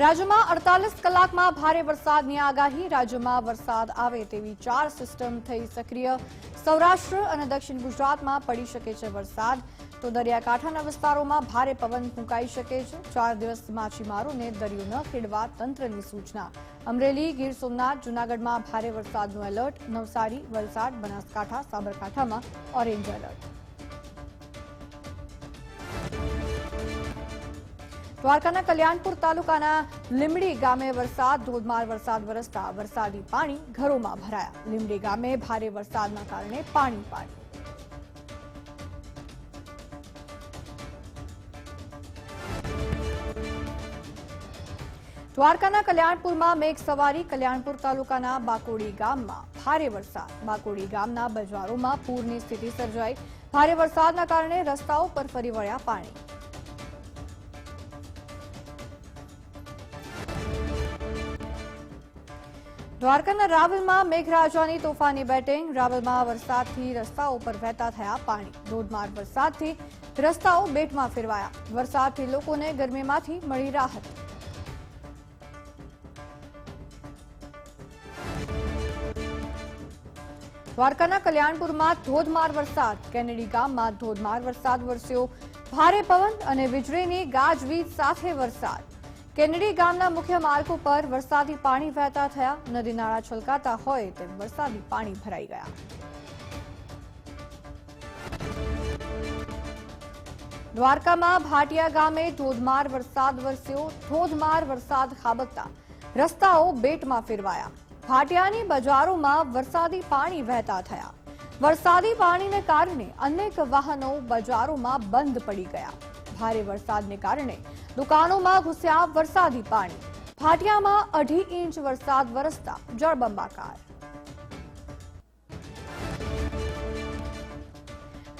રાજ્યમાં અડતાલીસ કલાકમાં ભારે વરસાદની આગાહી. રાજ્યમાં વરસાદ આવે તેવી ચાર સિસ્ટમ થઈ સક્રિય. સૌરાષ્ટ્ર અને દક્ષિણ ગુજરાતમાં પડી શકે છે વરસાદ. તો દરિયાકાંઠાના વિસ્તારોમાં ભારે પવન ફૂંકાઈ શકે છે. ચાર દિવસ માછીમારોને દરિયો ન ખેડવા તંત્રની સૂચના. અમરેલી, ગીર સોમનાથ, જૂનાગઢમાં ભારે વરસાદનું એલર્ટ. નવસારી, વલસાડ, બનાસકાંઠા, સાબરકાંઠામાં ઓરેન્જ એલર્ટ. દ્વારકાના કલ્યાણપુર તાલુકાના લીમડી ગામે વરસાદ, ધોધમાર વરસાદ વરસતા વરસાદી પાણી ઘરોમાં ભરાયા. લીમડી ગામે ભારે વરસાદના કારણે પાણી પાણી. દ્વારકાના કલ્યાણપુરમાં મેઘ સવારી કલ્યાણપુર તાલુકાના બાકોડી ગામમાં ભારે વરસાદ. બાકોડી ગામના બજારોમાં પૂરની સ્થિતિ સર્જાઈ. ભારે વરસાદના કારણે રસ્તાઓ પર ફરી વળ્યા પાણી. દ્વારકાના રાવલમાં મેઘરાજાની તોફાની બેટિંગ. રાવલમાં વરસાદથી રસ્તાઓ પર વહેતા થયા પાણી. ધોધમાર વરસાદથી રસ્તાઓ બેટમાં ફેરવાયા. વરસાદથી લોકોને ગરમીમાંથી મળી રાહત. દ્વારકાના કલ્યાણપુરમાં ધોધમાર વરસાદ. કેનેડી ગામમાં ધોધમાર વરસાદ વરસ્યો. ભારે પવન અને વીજળીની ગાજવીજ સાથે વરસાદ. કેનેડી ગામના મુખ્ય માર્ગો પર વરસાદી પાણી વહેતા થયા. નદી નાળા છલકાતા હોય તેમ વરસાદી પાણી ભરાઈ ગયા. દ્વારકામાં ભાટિયા ગામે ધોધમાર વરસાદ વરસ્યો. ધોધમાર વરસાદ ખાબકતા રસ્તાઓ બેટમાં ફેરવાયા. ભાટિયાની બજારોમાં વરસાદી પાણી વહેતા થયા. વરસાદી પાણીને કારણે અનેક વાહનો બજારોમાં બંધ પડી ગયા. ભારે વરસાદને કારણે દુકાનોમાં ઘૂસ્યા વરસાદી પાણી. ફાટિયામાં અઢી ઇંચ વરસાદ વરસતા જળબંબાકાર.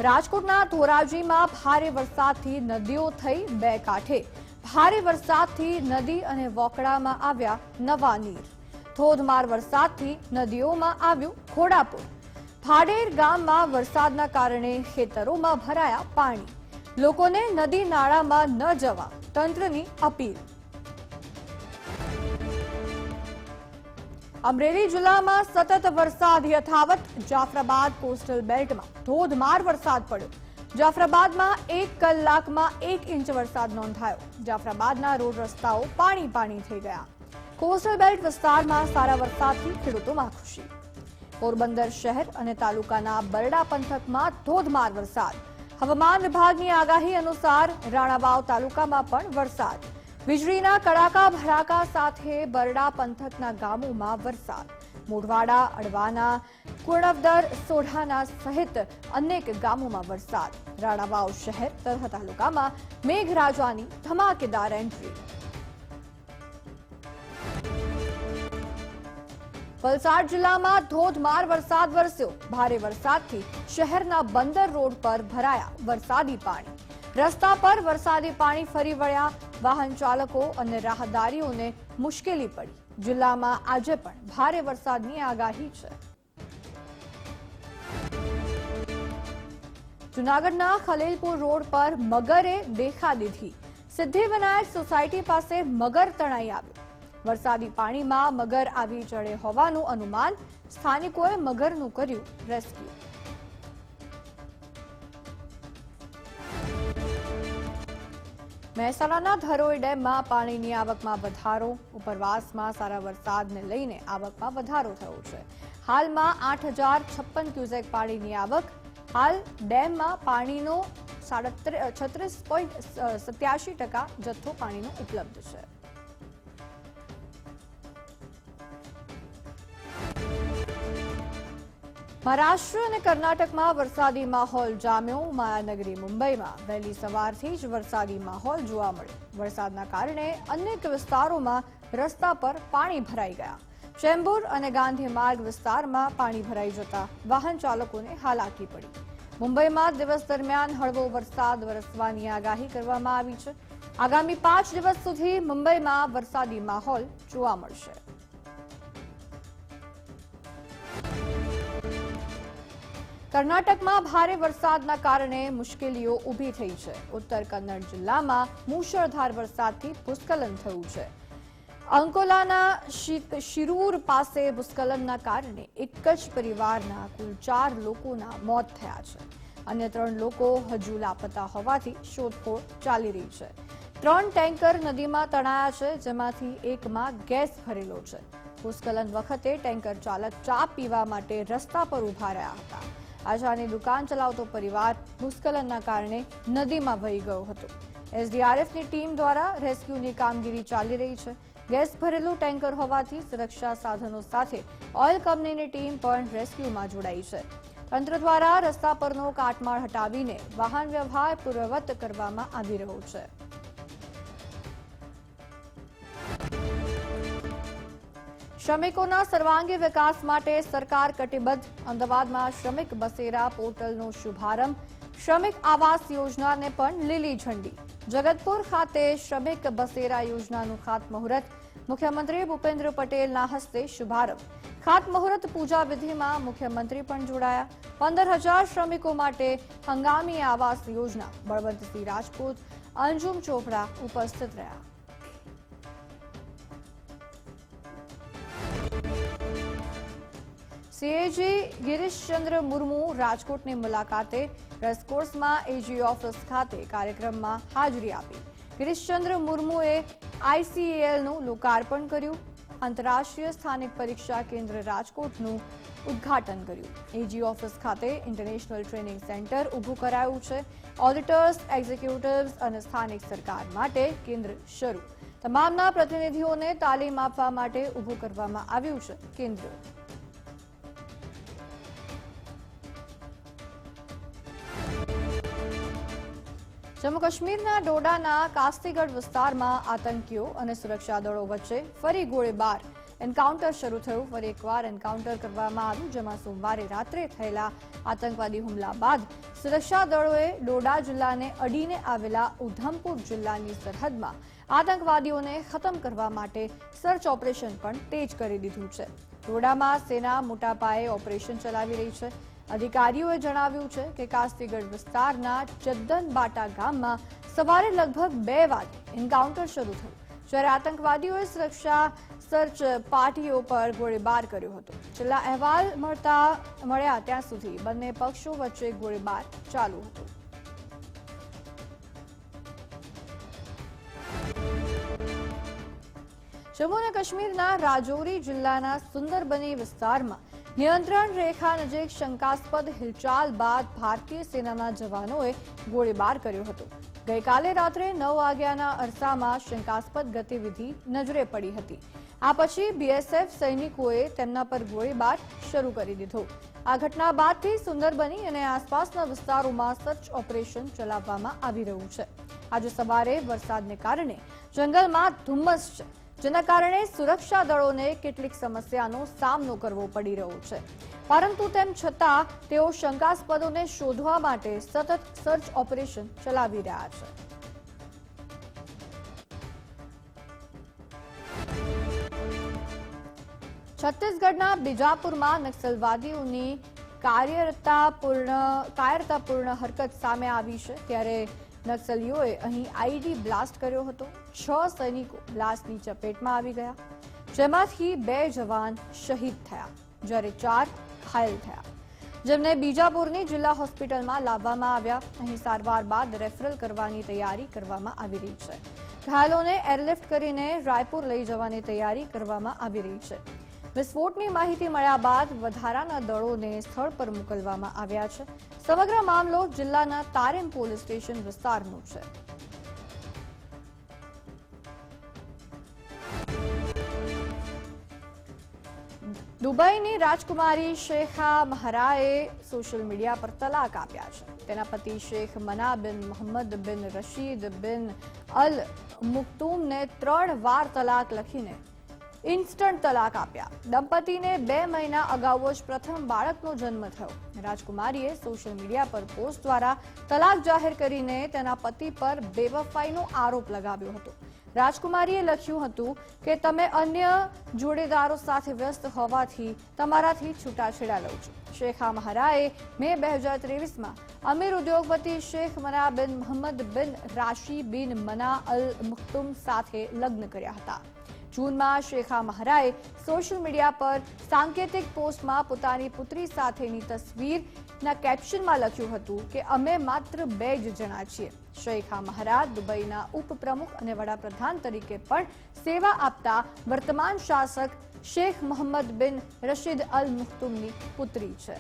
રાજકોટના ધોરાજીમાં ભારે વરસાદથી નદીઓ થઈ બે કાંઠે. ભારે વરસાદથી નદી અને વોકડામાં આવ્યા નવા નીર. ધોધમાર વરસાદથી નદીઓમાં આવ્યું ઘોડાપુર. ભાડેર ગામમાં વરસાદના કારણે ખેતરોમાં ભરાયા પાણી. લોકોને નદી નાળામાં ન જવા તંત્રની અપીલ. અમરેલી જિલ્લામાં સતત વરસાદ યથાવત, જાફરાબાદ કોસ્ટલ બેલ્ટમાં ધોધમાર વરસાદ પડ્યો. જાફરાબાદમાં એક કલાકમાં એક ઇંચ વરસાદ નોંધાયો. જાફરાબાદના રોડ રસ્તાઓ પાણી પાણી થઈ ગયા. કોસ્ટલ બેલ્ટ વિસ્તારમાં સારા વરસાદથી ખેડૂતોમાં ખુશી પોરબંદર શહેર અને તાલુકાના બરડા પંથકમાં ધોધમાર વરસાદ. હવામાન વિભાગની આગાહી અનુસાર રાણાવાવ તાલુકામાં પણ વરસાદ. વીજળીના કડાકા ભડાકા સાથે બરડા પંથકના ગામોમાં વરસાદ. મોઢવાડા, અડવાના કુણવદર સોઢાના સહિત અનેક ગામોમાં વરસાદ. રાણાવાવ શહેર તથા તાલુકામાં મેઘરાજાની ધમાકેદાર એન્ટ્રી. વલસાડ જિલ્લામાં ધોધમાર વરસાદ વરસ્યો. ભારે વરસાદથી શહેરના બંદર રોડ પર ભરાયા વરસાદી પાણી. રસ્તા પર વરસાદી પાણી ફરી વળ્યા. વાહન ચાલકો અને રાહદારીઓને મુશ્કેલી પડી. જિલ્લામાં આજે પણ ભારે વરસાદની આગાહી છે. જુનાગઢના ખલેલપુર રોડ પર મગરે દેખા દીધી. સિદ્ધિવિનાયક સોસાયટી પાસે મગર તણાઈ આવ્યો. વરસાદી પાણીમાં મગર આવી ચડે હોવાનું અનુમાન સ્થાનિકોએ મગરનું કર્યું રેસ્ક્યુ. મહેસાણાના ધરોઈ ડેમમાં પાણીની આવકમાં વધારો, ઉપરવાસમાં સારા વરસાદને લઈને આવકમાં વધારો થયો છે. હાલમાં આઠ હજાર છપ્પન ક્યુસેક પાણીની આવક. હાલ ડેમમાં પાણીનો છત્રીસ પોઈન્ટ સત્યાસી ટકા જથ્થો પાણીનો ઉપલબ્ધ છે. મહારાષ્ટ્ર અને કર્ણાટકમાં વરસાદી માહોલ જામ્યો. માયાનગરી મુંબઈમાં વહેલી સવારથી જ વરસાદી માહોલ જોવા મળ્યો. વરસાદના કારણે અનેક વિસ્તારોમાં રસ્તા પર પાણી ભરાઈ ગયા. ચેમ્બુર અને ગાંધી માર્ગ વિસ્તારમાં પાણી ભરાઈ જતા વાહન ચાલકોને હાલાકી પડી. મુંબઈમાં દિવસ દરમિયાન હળવો વરસાદ વરસવાની આગાહી કરવામાં આવી છે. આગામી પાંચ દિવસ સુધી મુંબઈમાં વરસાદી માહોલ જોવા મળશે. કર્ણાટકમાં ભારે વરસાદના કારણે મુશ્કેલીઓ ઊભી થઈ છે. ઉત્તર કન્નડ જિલ્લામાં મુશળધાર વરસાદથી ભૂસ્ખલન થયું છે. અંકોલાના શિરૂર પાસે ભૂસ્ખલનના કારણે એક જ પરિવારના કુલ ચાર લોકોના મોત થયા છે. અન્ય ત્રણ લોકો હજુ લાપતા હોવાથી શોધખોળ ચાલી રહી છે. ત્રણ ટેન્કર નદીમાં તણાયા છે, જેમાંથી એકમાં ગેસ ભરેલો છે. ભૂસ્ખલન વખતે ટેન્કર ચાલક ચા પીવા માટે રસ્તા પર ઊભા રહ્યા હતા. આશાની દુકાન ચલાવતો પરિવાર ભૂસ્ખલનના કારણે નદીમાં વહી ગયો હતો. એસડીઆરએફની ટીમ દ્વારા રેસ્ક્યુની કામગીરી ચાલી રહી છે. ગેસ ભરેલું ટેન્કર હોવાથી સુરક્ષા સાધનો સાથે ઓઇલ કંપનીની ટીમ પણ રેસ્ક્યુમાં જોડાઈ છે. તંત્ર દ્વારા રસ્તા પરનો કાટમાળ હટાવીને વાહન વ્યવહાર પૂર્વવત કરવામાં આવી રહ્યો છે. શ્રમિકોના સર્વાંગી વિકાસ માટે સરકાર કટિબદ્ધ. અમદાવાદમાં શ્રમિક બસેરા પોર્ટલનો શુભારંભ. શ્રમિક આવાસ યોજનાને પણ લીલી ઝંડી. જગતપુર ખાતે શ્રમિક બસેરા યોજનાનું ખાતમુહૂર્ત. મુખ્યમંત્રી ભૂપેન્દ્ર પટેલના હસ્તે શુભારંભ. ખાતમુહૂર્ત પૂજા વિધિમાં મુખ્યમંત્રી પણ જોડાયા. પંદર હજાર શ્રમિકો માટે હંગામી આવાસ યોજના. બળવંતસિંહ રાજપૂત, અંજુમ ચોપડા ઉપસ્થિત રહ્યા. સીએજી ગિરીશચંદ્ર મુર્મુ રાજકોટની મુલાકાતે રેસકોર્સમાં એજી ઓફિસ ખાતે કાર્યક્રમમાં હાજરી આપી. ગિરીશચંદ્ર મુર્મુએ આઈસીએલનું લોકાર્પણ કર્યું, આંતરરાષ્ટ્રીય સ્થાનિક પરીક્ષા કેન્દ્ર રાજકોટનું ઉદ્ઘાટન કર્યું. એજી ઓફિસ ખાતે ઇન્ટરનેશનલ ટ્રેનિંગ સેન્ટર ઊભું કરાયું છે. ઓડિટર્સ, એક્ઝિક્યુટિવ્સ અને સ્થાનિક સરકાર માટે કેન્દ્ર શરૂ. તમામના પ્રતિનિધિઓને તાલીમ આપવા માટે ઊભું કરવામાં આવ્યું છે. કેન્દ્ર જમ્મુ કાશ્મીરના ડોડાના કાસ્તીગઢ વિસ્તારમાં આતંકીઓ અને સુરક્ષા દળો વચ્ચે ફરી ગોળીબાર. એન્કાઉન્ટર શરૂ થયું. ફરી એકવાર એન્કાઉન્ટર કરવામાં આવ્યું, જેમાં સોમવારે રાત્રે થયેલા આતંકવાદી હુમલા બાદ સુરક્ષા દળોએ ડોડા જિલ્લાને અડીને આવેલા ઉધમપુર જિલ્લાની સરહદમાં આતંકવાદીઓને ખતમ કરવા માટે સર્ચ ઓપરેશન પણ તેજ કરી દીધું છે. ડોડામાં સેના મોટા પાયે ઓપરેશન ચલાવી રહી છે. અધિકારીઓએ જણાવ્યું છે કે કાસ્તીગઢ વિસ્તારના ચદ્દન બાટા ગામમાં સવારે લગભગ બે વાગે એન્કાઉન્ટર શરૂ થયું, જ્યારે આતંકવાદીઓએ સુરક્ષા સર્ચ પાર્ટીઓ પર ગોળીબાર કર્યો હતો. છેલ્લા અહેવાલ મળતા મળ્યા ત્યાં સુધી બંને પક્ષો વચ્ચે ગોળીબાર ચાલુ હતો. જમ્મુ અને કાશ્મીરના રાજૌરી જિલ્લાના સુંદરબની વિસ્તારમાં નિયંત્રણ રેખા નજીક શંકાસ્પદ હિલચાલ બાદ ભારતીય સેનાના જવાનોએ ગોળીબાર કર્યો હતો. ગઈકાલે રાત્રે નવ વાગ્યાના અરસામાં શંકાસ્પદ ગતિવિધિ નજરે પડી હતી. આ પછી બીએસએફ સૈનિકોએ તેમના પર ગોળીબાર શરૂ કરી દીધો. આ ઘટના બાદથી સુંદરબની અને આસપાસના વિસ્તારોમાં સર્ચ ઓપરેશન ચલાવવામાં આવી રહ્યું છે. આજે સવારે વરસાદને કારણે જંગલમાં ધુમ્મસ છે. જેના કારણે સુરક્ષા દળોને કેટલીક સમસ્યાનો સામનો કરવો પડી રહ્યો છે. પરંતુ તેમ છતાં, તેઓ શંકાસ્પદોને શોધવા માટે સતત સર્ચ ઓપરેશન ચલાવી રહ્યા છે. છત્તીસગઢના બીજાપુરમાં નક્સલવાદીઓની કાર્યરતાપૂર્ણ કાયરતાપૂર્ણ હરકત સામે આવી છે, ત્યારે નક્સલીઓએ અહીં આઈડી બ્લાસ્ટ કર્યો હતો. છ સૈનિકો બ્લાસ્ટની ચપેટમાં આવી ગયા. જેમાંથી બે જવાન શહીદ થયા, જ્યારે ચાર ઘાયલ થયા. જેમને બીજાપુરની જિલ્લા હોસ્પિટલમાં લાવવામાં આવ્યા. અહીં સારવાર બાદ રેફરલ કરવાની તૈયારી કરવામાં આવી રહી છે. ઘાયલોને એરલિફ્ટ કરીને રાયપુર લઈ જવાની તૈયારી કરવામાં આવી રહી છે. વિસ્ફોટની માહિતી મળ્યા બાદ વધારાના દળોને સ્થળ પર મોકલવામાં આવ્યા છે. સમગ્ર મામલો જિલ્લાના તારેમ પોલીસ સ્ટેશન વિસ્તારનો છે. દુબઈની રાજકુમારી શેખા મહરાએ સોશિયલ મીડિયા પર તલાક આપ્યા છે. તેના પતિ શેખ મના બિન મોહમ્મદ બિન રશીદ બિન અલ મુક્તુમને ત્રણ વાર તલાક લખીને ઇન્સ્ટન્ટ તલાક આપ્યા. દંપતીને બે મહિના અગાઉ જ પ્રથમ બાળકનો જન્મ થયો. રાજકુમારીએ સોશિયલ મીડિયા પર પોસ્ટ દ્વારા તલાક જાહેર કરીને તેના પતિ પર બેવફાઈનો આરોપ લગાવ્યો હતો. રાજકુમારીએ લખ્યું હતું કે, તમે અન્ય જોડેદારો સાથે વ્યસ્ત હોવાથી તમારાથી છૂટાછેડા લઉં છું. શેખા મહારાએ મે બે હજાર ત્રેવીસમાં અમીર ઉદ્યોગપતિ શેખ મના બિન મોહમ્મદ બિન રાશી બિન મના અલ મુખ્તુમ સાથે લગ્ન કર્યા હતા. જૂનમાં શેખા મહારાએ સોશિયલ મીડિયા પર સાંકેતિક પોસ્ટમાં પોતાની પુત્રી સાથેની તસવીરના કેપ્શનમાં લખ્યું હતું કે અમે માત્ર બે જ જણા છીએ. શેખા મહારાજ દુબઈના ઉપપ્રમુખ અને વડાપ્રધાન તરીકે પણ સેવા આપતા વર્તમાન શાસક શેખ મોહમ્મદ બિન રશીદ અલ મુખ્તુમની પુત્રી છે.